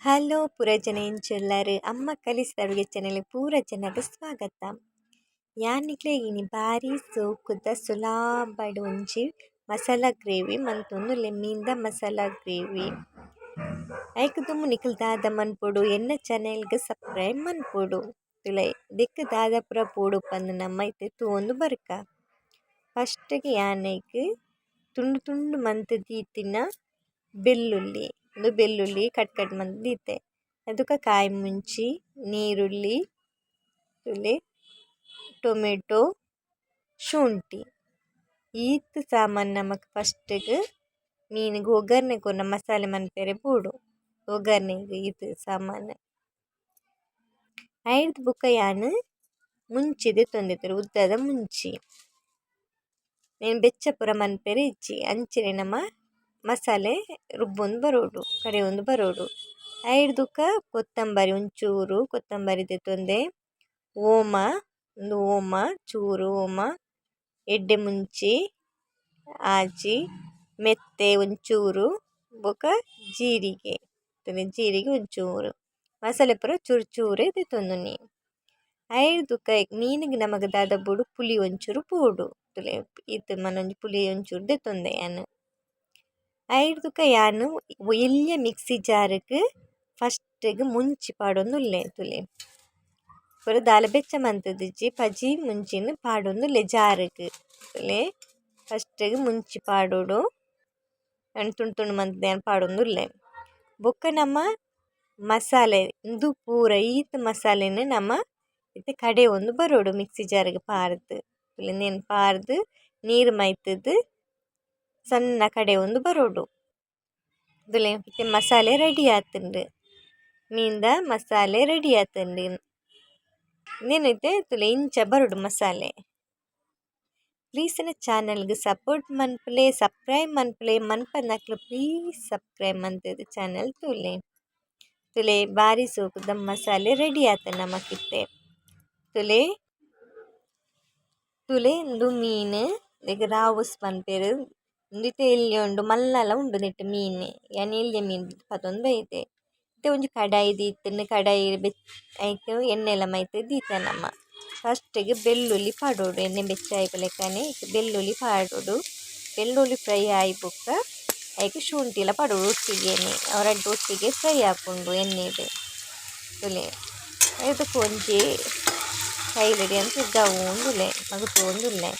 Hello ಪೂರ ಜನ ಎಂಚುಲ್ಲಾರು ಅಮ್ಮ ಕಲಿಸಿದ ಅಡುಗೆ ಚಾನೆಲ್ ಪೂರ ಜನಗೆ ಸ್ವಾಗತ. ಯಾನಿಕ್ಲೆ ಇನಿ ಬಾರಿ ಸೋಕುದ ಸುಲಾಬಡ್ ಒಂಜಿ ಮಸಾಲ ಗ್ರೇವಿ, ಮಂತೊಂದು ಲೆಮ್ಮಿಂದ ಮಸಾಲ ಗ್ರೇವಿ. ಐಕ್ ದುಮ್ಮು ನಿಕುಲು ದಾದ ಮನ್ಪೊಡು ಎನ್ನ ಚಾನೆಲ್ಗೆ ಸಬ್ಸ್ಕ್ರೈಬ್ ಮನ್ಪೊಡು ತುಳೈ ದಿಕ್ಕ ದಾದ ಪೂರ ಪೋಡು ಪಂದು ನಮ್ಮ ಇತ್ತೆ ತೂವೊಂದು ಬರ್ಕ. ಫಸ್ಟ್ಗೆ ಯಾನೈಕ್ ತುಂಡು ತುಂಡು ಮಂತ್ ತಿನ್ನ ಬೆಳ್ಳುಳ್ಳಿ ಒಂದು ಬೆಳ್ಳುಳ್ಳಿ ಕಟ್ ಕಟ್ ಮಂದಿತ್ತೆ ದೀತೆ ಅದಕ್ಕೆ ಕಾಯಿ ಮುಂಚಿ, ನೀರುಳ್ಳಿ ತುಲೆ ಟೊಮೆಟೊ, ಶುಂಠಿ. ಈತ್ ಸಾಮಾನು ನಮಕ್ ಫಸ್ಟಿಗೆ ಮೀನಿಗೆ ಒಗ್ಗರಣೆ ಕೊನ ಮಸಾಲೆ ಮನ್ಪೆರೆ ಪೋಡು. ಒಗ್ಗರಣೆಗೆ ಈತ್ ಸಾಮಾನು. ಐದು ಬುಕ್ಕ ಯಾನ್ ಮುಂಚಿದೆ ತೊಂದೆತೊರು ಉದ್ದದ ಮುಂಚಿ. నేను ಬೆಚ್ಚ ಪೂರ ಮನ್ಪೆರೆ ಇಜ್ಜಿ. ಅಂಚನೆ ನಮ ಮಸಾಲೆ ರುಬ್ಬೊಂದು ಬರೋಡು ಕರಿಯೊಂದು ಬರೋಡು. ಐಡ್ದುಕ್ಕ ಕೊತ್ತಂಬರಿ ಒಂಚೂರು, ಕೊತ್ತಂಬರಿ ದೆತ್ತೊಂದೆ ಓಮ, ಒಂದು ಓಮ, ಚೂರು ಓಮ, ಎಡ್ಡೆ ಮುಂಚಿ ಆಜಿ ಮೆತ್ತೆ ಒಂಚೂರು, ಬೊಕ ಜೀರಿಗೆ ಜೀರಿಗೆ ಒಂಚೂರು. ಮಸಾಲೆ ಪೂರ ಚೂರು ಚೂರೇ ನೀ. ಐಡ್ದುಕ್ಕ ಮೀನಿಗೆ ನಮಗೆ ದಾದ ಬುಡು ಪುಲಿ ಒಂಚೂರು ಪೋಡು. ತುಲೆ, ಈತ್ ಪುಳಿ ಪುಲಿ ಒಂಚೂರು ದೆತ್ತೊಂದೆ ಯಾನ್ ಐರ್ದುಕ್ಕ ಯಾನ್ ಎಲ್ಯ ಮಿಕ್ಸಿ ಜಾರ್ಗ್ ಫಸ್ಟ್ಗ್ ಮುಂಚಿ ಪಾಡೊಂದುಲ್ಲೆ ತುಲೆ ಪೂರ ದಾಲ ಬೆಚ್ಚ ಮಂತುದಿಜ್ಜಿ ಪಜಿ ಮುಂಚಿನ್ ಪಾಡೊಂದುಲ್ಲೆ ಜಾರ್ಗ್ ತುಲೆ ಫಸ್ಟ್ಗ್ ಮುಂಚಿ ಪಾಡೊಡು ಅಂಡ್ ತುಂಡು ತುಂಡು ಮಂತ್ ಪಾಡೊಂದುಲ್ಲೆ ಬೊಕ್ಕ ನಮ ಮಸಾಲೆ ಉಂದು ಪೂರ ಈತ್ ಮಸಾಲೆನ್ ನಮ ಇತ್ತೆ ಕಡೆ ಒಂಜಿ ಬರೋಡು ಮಿಕ್ಸಿ ಜಾರ್ಗ್ ಪಾರ್ದ್ ಉಂದೆನ್ ಪಾರ್ದ್ ನೀರ್ ಮೈತ್ದ್ ಸಣ್ಣ ಕಡೆ ಒಂದು ಬರೋಡು. ದುಲೆ ಇತ್ತೆ ಮಸಾಲೆ ರೆಡಿ ಆತುಂಡ್ ಮೀನ್ದ ಮಸಾಲೆ ರೆಡಿ ಉಂದೆನ್ ಐತೆ ತುಲೆ ಇಂಚ ಬರೋಡು ಮಸಾಲೆ. ಪ್ಲೀಸ್ ನನ್ನ ಚಾನಲ್ಗೆ ಸಪೋರ್ಟ್ ಮನ್ಪಲೆ ಸಬ್ಸ್ಕ್ರೈಬ್ ಮನ್ಪಲೆ ಮನ್ಪನ್ನಾಕ್ಲು ಪ್ಲೀಸ್ ಸಬ್ಸ್ಕ್ರೈಬ್ ಮಂತುದು ಚಾನಲ್ ತುಲೆ. ತುಲೆ ಬಾರಿ ಸೋಕುದ ಮಸಾಲೆ ರೆಡಿ ಆತ ನಮಕ್ ಇತ್ತೆ ತುಲೆ ತುಲೆ ಉಂದು ಮೀನ್ ಈಗ ರಾವುಸ್ ಪನ್ಪೆರ್ ಉಂದು ಇತ್ತೆ ಎಲ್ಯ ಉಂಡು ಮಲ್ಲಲ ಉಂಡು ನೆಟ್ಟ್ ಮೀನ್ ಯಾನ್ ಎಲ್ಯ ಮೀನ್ ಪತೊಂದು ಬೈತೆ ಇತ್ತೆ ಒಂಜಿ ಕಡಾಯಿ ದೀತುಂಡ್ ಕಡಾಯಿ ಬೆಚ್ ಐಕ್ ಎಣ್ಣೆಲ ಮೈತ್ ದೀತ ನಮ ಫಸ್ಟ್ಗ್ ಬೆಳ್ಳುಳ್ಳಿ ಪಾಡೊಡು ಎಣ್ಣೆ ಬೆಚ್ಚ ಆಯಿಪ್ಪುಲೆಕನೆ ಬೆಳ್ಳುಳ್ಳಿ ಪಾಡೊಡು ಬೆಳ್ಳುಳ್ಳಿ ಫ್ರೈ ಆಯಿ ಬೊಕ್ಕ ಐಕ್ ಶುಂಠಿಲ ಪಾಡೊಡು ಒಟ್ಟಿಗೆನೆ ಅವು ರಡ್ಡ್ ಒಟ್ಟಿಗೆ ಫ್ರೈ ಆಪುಂಡು ಎಣ್ಣೆಡ್ ತುಲೆ ಐದಕ್ ಒಂಜಿ ಕೈಲೆಡೆ ಅಂಚ ಇದ್ದವೊಂದುಲ್ಲೆ ಮಲ್ತೊಂದುಲ್ಲೆ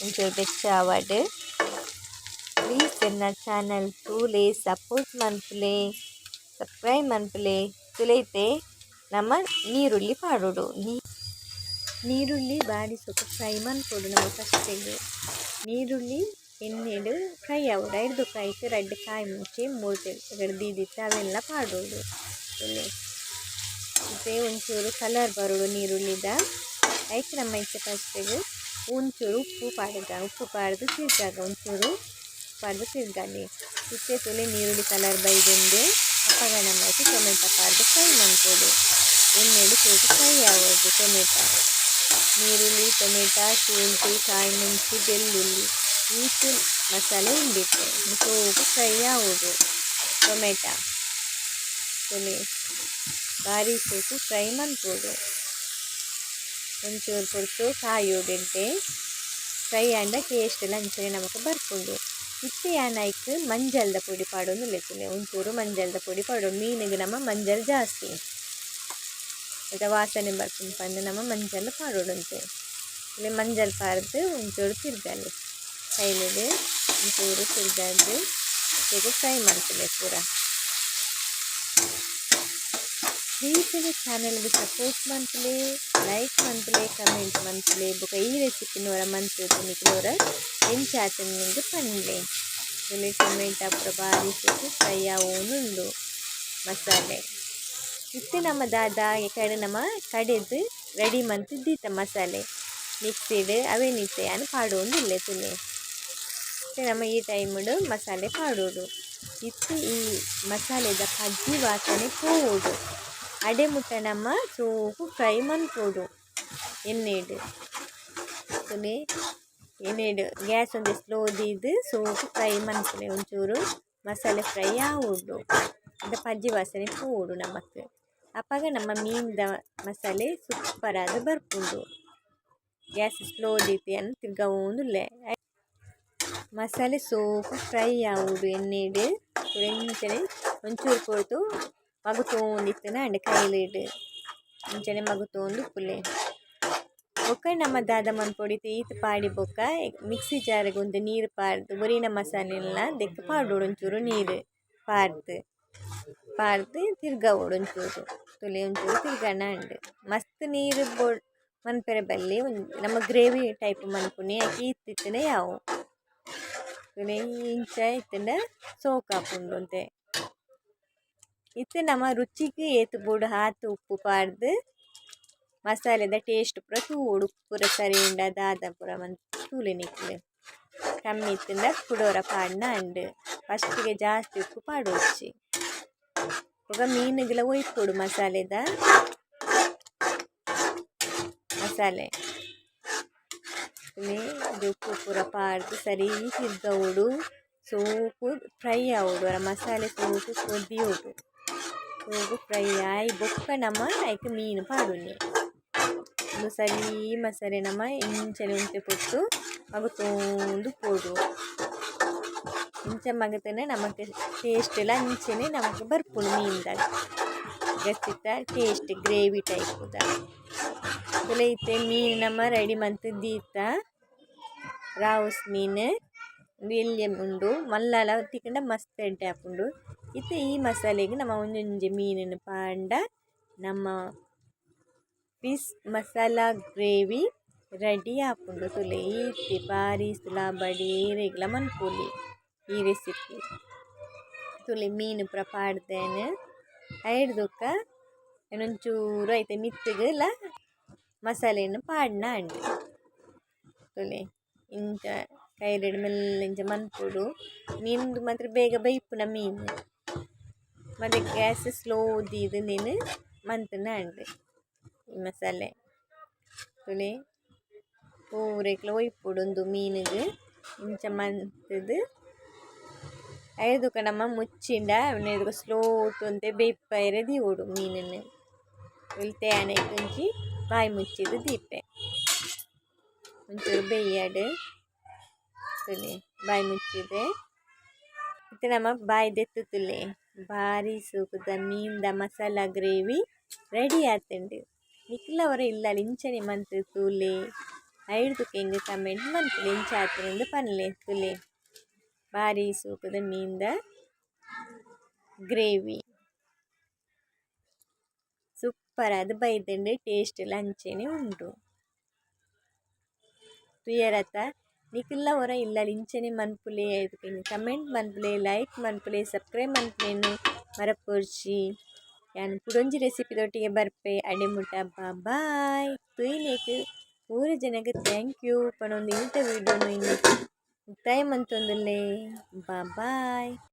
ಒಂಚೂರು ಬೆಚ್ಚ ಆವಡ್ ಪ್ಲೀಸ್ ಎನ್ನ ಚಾನಲ್ ತೂಲೆ ಸಪೋರ್ಟ್ ಮನ್ಪುಲೆ, ಸಬ್ಸ್ಕ್ರೈಬ್ ಮನ್ಪುಲೆ ತುಲೆಯಿತೆ ನಮ ನೀರುಳ್ಳಿ ಪಾಡೋಡು ನೀರುಳ್ಳಿ ಬಾಡಿಸೋಕೆ ಸೊಕು ಫ್ರೈ ಮನ್ಪೊಡು ನಾವು ಫಸ್ಟಿಗೆ ನೀರುಳ್ಳಿ ಎಣ್ಣೆಡು ಫ್ರೈ ಆವೊಡು ಎರಡು ಐಕ್ ರೆಡ್ ಕಾಯಿ ಮುಂಚಿ ಮೂರು ದೀದಿತ್ತ ಅವೆಲ್ಲ ಪಾಡೊಡು ಮತ್ತೆ ಒಂಚೂರು ಕಲರ್ ಬರೋಡು ನೀರುಳ್ಳಿದ. ಐತೆ ನಮ್ಮ ಇಚ್ಛೆ ಫಸ್ಟಿಗೆ ಒಂಚೂರು ಉಪ್ಪು ಪಾಡಿದ. ಉಪ್ಪು ಪಾಡ್ದ್ ತಿರ್ಗಾಗ ಒಂಚೂರು ಪಾಡ್ದ್ ತಿರ್ಗಾಲಿ ಇತ್ತೆ ತುಲೆ ನೀರುಳ್ಳಿ ಕಲರ್ ಬೈದುಂಡೆ ಅಪಗ ನಮ ಐಕ್ ಟೊಮೆಟೊ ಪಾಡ್ದ್ ಫ್ರೈ ಮನ್ಪೊಡು ಎಣ್ಣೆಡ್ ಸೇರ್ದ್ ಫ್ರೈ ಆವೊಡು ಟೊಮೆಟೊ ನೀರುಳ್ಳಿ ಟೊಮೆಟೊ ಶುಂಠಿ ಕಾಯಿ ಮುಂಚಿ ಬೆಳ್ಳುಳ್ಳಿ ಈತ್ ಮಸಾಲೆ ಉಂಡಿತ್ತೆ ಸೋಪು ಫ್ರೈ ಆವೊಡು ಟೊಮೆಟೊ ತುಲೆ ಬಾರಿ ಸೋಕು ಫ್ರೈ ಮನ್ಪೊಡು ಒಂಚೂರು ಪೊರ್ತು ಕಾಯೋಡೆಡ್ಡೆ ಫ್ರೈ ಆಂಡ ಟೇಸ್ಟ್ಲ ಅಂಚನೆ ನಮಕ್ ಬರ್ಪುಂಡು ಇತ್ತೆ ಯಾನ್ ಐಕ್ ಮಂಜಲ್ದ ಪೊಡಿ ಪಾಡೊಂದುಲ್ಲೆ ತುಲೆ ಒಂಚೂರು ಮಂಜಲ್ದ ಪೊಡಿ ಪಾಡೊಡು ಮೀನಿಗ್ ನಮ ಮಂಜಲ್ ಜಾಸ್ತಿ. ಐತ ವಾಸನೆ ಬರ್ಪುಂಡು ಪಂದ್ ನಮ ಮಂಜಲ್ ಪಾಡೊಡುಂತೆ ತುಲೆ ಮಂಜಲ್ ಪಾರ್ದ್ ಒಂಚೂರು ತಿರ್ಗಾಲಿ ಕೈಲೆಡ್ ಒಂಚೂರು ತಿರ್ಗಾದ್ ತೆಗ್ ಫ್ರೈ ಮನ್ಪುಲೆ ಪೂರ. ಎನ್ನ ಚಾನಲ್ಗ್ ಸಪೋರ್ಟ್ ಮನ್ಪುಲೆ ಲೈಕ್ ಮನ್ಪುಲೆ ಕಮೆಂಟ್ ಮನ್ಪುಲೆ ಬೊಕ ಈ ರೆಸಿಪಿನೊರ ಮನ್ಪುವೆರ್ ನಿಕ್ಲೆನೊರ ಎಂಚ ಆತುಂಡ್ ನಿಂಗ್ ಪನ್ಲೆ ಇಲ್ಲಿ ಟೊಮೆಟೊ ಪೂರ ಬಾರಿ ಸೊಕು ಫ್ರೈ ಆವೊಂದುಂಡು ಮಸಾಲೆ ಇತ್ತೆ ನಮ್ಮ ದಾದ ಕಡೆ ನಮ್ಮ ಕಡೆದ್ ರೆಡಿ ಮಂತ್ ದೀತ ಮಸಾಲೆ ಮಿಕ್ಸಿಡ್ ಅವೇ ಇತ್ತೆ ಯಾನ್ ಪಾಡೊಂದುಲ್ಲೆ ತುಲೆ ಇತ್ತೆ ನಮ ಈ ಟೈಮಡು ಮಸಾಲೆ ಪಾಡೊಡು ಇತ್ತೆ ಈ ಮಸಾಲೆದ ಪಜ್ಜಿ ವಾಸನೆ ಪೋವೊಡು அடைமுட்டனமாக ಫ್ರೈ கைமண் போடும் எண்ணெய்டு சொல்லி ಎಣ್ಣೆಡು ಗ್ಯಾಸ್ ಒಂದು ಸ್ಲೋ ದೀದು ಸೋಪು ಫ್ರೈ ಮನ್ಸನೆ ಒಂಚೂರು ಮಸಾಲೆ ಫ್ರೈ ಆಗುಡು ಅದು ಪಜ್ಜಿ ವಾಸನೆ ಪೂಡು ನಮಕ್ ಅಪ್ಪಾಗ ನಮ್ಮ ಮೀನ್ದ ಮಸಾಲೆ ಸೂಪರಾದ ಬರ್ಪುಂಡು ಗ್ಯಾಸ್ ಸ್ಲೋ ದೀತಿಯನ್ನು ಲೇ. ಮಸಾಲೆ ಸೋಪು ಫ್ರೈ ಆಗುಡು ಎಣ್ಣೆಡು ಎಂಚನೆ ಒಂಚೂರು ಕೊಡ್ತು ಮಗುತೋಂದಿತ್ತುನ ಅಂಡ್ ಕೈಲಿಡ್ ಇಂಚನೆ ಮಗುತೋಂದು ಪುಲೆ ಬೊಕ್ಕ ನಮ್ಮ ದಾದ ಮನ್ಪೊಡಿತು ಈತ್ ಪಾಡಿ ಬೊಕ್ಕ. ಮಿಕ್ಸಿ ಜಾರ್ಗ್ ಒಂತೆ ನೀರ್ ಪಾರ್ದ್ ಒರಿನ ಮಸಾಲೆನ್ಲ ದೆಕ್ಕ ಪಾಡೋಡು ಒಂಚೂರು ನೀರ್ ಪಾರ್ದ್. ಪಾರ್ದ್, ತಿರ್ಗಾ ಒಂಚೂರು ತುಲೆ, ಒಂಚೂರು ತಿರ್ಗನ ಉಂಡು ಮಸ್ತ್ ನೀರು ಬೊ ಮನ್ಪೆರೆ ಬಲ್ಲಿ ನಮ್ಮ ಗ್ರೇವಿ ಟೈಪ್ ಮನ್ಪುನೆ ಐಕೆ ಇತ್ತಿತ್ತನೆ ಯಾವು. ತುಲೆ, ಇಂಚ ಇತ್ತಂಡ ಸೋಕಾಪುಂಡು ಒಂತೆ ನಮ ರುಚಿಗೆ ಏತ್ ಬೋಡು ಹಾತು ಉಪ್ಪು ಪಾರ್ದ್ ಮಸಾಲೆದ ಟೇಸ್ಟ್ ಪೂರ ತೂಡು ಪೂರ ಸರಿ ಉಂಡ ದಾದ ಪೂರ ಮಂತ್ ತೂಲೆ ನಿಕ್ಲೆಗ್ ಕಮ್ಮಿ ಇತ್ತಿಂದ ಕುಡೋರ ಪಾಡ್ನ ಅಂಡ್ ಫಸ್ಟಿಗೆ ಜಾಸ್ತಿ ಉಪ್ಪು ಪಾಡೊಚ್ಚಿ ಇವಾಗ ಮೀನುಗ್ಲ ಒಯ್ಕೊಡು ಮಸಾಲೆದ. ಮಸಾಲೆ. ಇದು ಉಪ್ಪು ಪೂರ ಪಾಡ್ದ್ ಸರಿ ತಿರ್ಗವೊಡು ಸೋಪು ಫ್ರೈ ಆವುಡು ಮಸಾಲೆ ಸೋಪು ಕೊದ್ದಿ ಬೊಕ್ಕ ನಮ ಐಕ್ ಮೀನು ಪಾಡೊಂದೆ ಉಂದು ಸರಿ ಮಸಾಲೆ ನಮ ಇಂಚನೆ ಉಂತೆ ಪೊಟ್ಟು ಮಗತೋಂದು ಪೋಡು ಇಂಚ ಮಗತನೆ ನಮಕ್ ಟೇಸ್ಟ್ಲ ಅಂಚನೆ ನಮಕ್ ಬರ್ಪುಂಡು ಮೀನ್ದಾಗ್ ಗಚ್ಚಿತ್ತ ಟೇಸ್ಟ್ ಗ್ರೇವಿ ಟೈಪ್ ತುಲೆ ಇತ್ತೆ ಮೀನ್ ನಮ ರೆಡಿ ಮಂತ್ ದೀತ ರಾವುಸ್ ಮೀನ್ ಉಂದು ಉಂಡು ಮಲ್ಲಲ ತಿಕ್ಕುಂಡ ಮಸ್ತ್ ಎಡ್ಡೆ ಆಪುಂಡು ಇತ್ತೆ ಈ ಮಸಾಲೆಗೆ ನಮ ಒಂಜೊಂಜೆ ಮೀನನ್ನು ಪಾಂಡ, ನಮ್ಮ ಫಿಶ್ ಮಸಾಲ ಗ್ರೇವಿ ರೆಡಿ ಆಪುಂಡು ತುಲೆ ಈತಿ ಬಾರಿ ಸುಲಾಬಡಿ ಏರೆಗ್ಲ ಮನ್ಪೊಲಿ ಈ ರೆಸಿಪಿ ತುಲೆ ಮೀನು ಪೂರ ಪಾಡ್ದೇನೆ ಐಡ್ದುಕ್ಕ ಎನ್ನೊಂಚೂರು ಐತೆ ಮಿತ್ತುಗ್ಲ ಮಸಾಲೆನ್ ಪಾಡ್ನ ಅಂಡ್. ತುಲೆ ಇಂಚ ಕೈಲೆಡ್ ಮೆಲ್ಲ ಇಂಚ ಮನ್ಪುಡು. ಮೀನ್ದು ಮಾತ್ರ ಬೇಗ ಬೈಪುನ ಮೀನು. ಮತ್ತೆ ಗ್ಯಾಸ್ ಸ್ಲೋ ದೀದ್ ಉಂದೆನ್ ಮಂತುನ ಅಂಡ್ ಈ ಮಸಾಲೆ ತುಲೆ ಪೂರೆಕ್ಲ ಒಯ್ಪೊಡು ಉಂದು ಮೀನುಗ್ ಇಂಚ ಮಂತುದು ಐದುಕ ನಮ ಮುಚ್ಚಿಂಡ ಉಂದೆದುಗ ಸ್ಲೋ ಟು ಬೇಯಿಪ್ಪರೆ ದೀವೊಡು ಮೀನುನ್ ಒಲ್ತೆ ಆಣೆಕೊಂಜಿ ಬಾಯಿ ಮುಚ್ಚಿದ್ ದೀಪೆ ಒಂಚೂರು ಬೇಯ್ಯಡ್ ತುಲೆ ಬಾಯಿ ಮುಚ್ಚಿದೆ ಇತ್ತೆ ನಮ್ಮ ಬಾಯಿ ದೆತ್ತುತುಲೆ ಬಾರಿ ಸೂಪುದ ಮೀನ್ದ ಮಸಾಲ ಗ್ರೇವಿ ರೆಡಿ ಆತುಂಡು ನಿಕ್ಲವರ ಇಲ್ಲ ಇಂಚನೆ ಮಂತ್ ತೂಲೆ. ಐಡ್ದುಕ ಎಂಕ್ ಕಮೆಂಟ್ ಮಂತ್ ಇಂಚ ಆತುಂಡು ಪನ್ಲೆ ತುಲೆ. ಬಾರಿ ಸೂಕುದ ಮೀನ್ದ ಗ್ರೇವಿ. ಸೂಪರ್ ಅದು ಬೈದಂಡೆ ಟೇಸ್ಟ್ ಅಂಚೆನೆ ಉಂಡು ತುಯರತ ನಿಕುಲ್ಲ ಒರ ಇಲ್ಲಲ್ ಇಂಚನೆ ಮನ್ಪುಲೆ ಐದುಕ ಎಂಕ್ ಕಮೆಂಟ್ ಮನ್ಪುಲೆ ಲೈಕ್ ಮನ್ಪುಲೆ ಸಬ್ಸ್ಕ್ರೈಬ್ ಮನ್ಪುಲೆನ್ ಮರಪೊರ್ಚಿ ಯಾನ್ ಕುಡೊಂಜಿ ರೆಸಿಪಿದೊಟ್ಟಿಗೆ ಬರ್ಪೆ ಅಡೆಮುಟ ಬಾಯ್ ತುಯಿನೇಕ್ ಪೂರ ಜನಗ್ ಥ್ಯಾಂಕ್ ಯು ಪನೊಂದು ಇಂತ ವೀಡಿಯೋನು ಇನ್ನಿಕ್ ಮುಕ್ತಾಯ ಮಂತೊಂದುಲ್ಲೆ ಬಾಯ್